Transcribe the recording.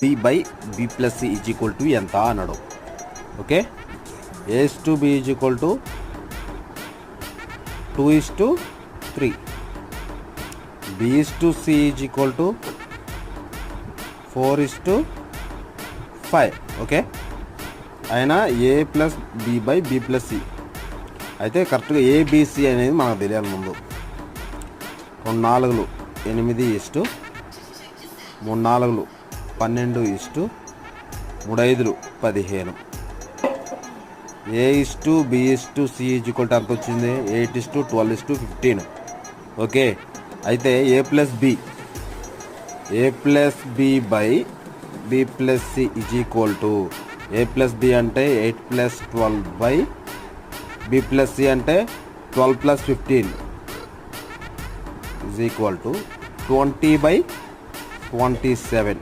B by B plus C is equal to ఎంత అన్నాడు. Okay A's to B is equal to two is to three B is to C is equal to four is to five okay అయినా A plus B by B plus C అయితే కరెక్ట్గా ABC అనేది మనకు తెలియాలి ముందు. రెండు నాలుగులు. ఎనిమిది is to మూడు నాలుగులు. పన్నెండు ఇస్టు మూడైదులు పదిహేను. A is to B is to C equal ఎంత వచ్చింది? Eight is to twelve is to fifteen. Okay. అయితే A plus B? A plus B by B plus C is equal to A plus B అంటే eight plus twelve by B plus C అంటే twelve plus fifteen is equal to twenty by twenty seven.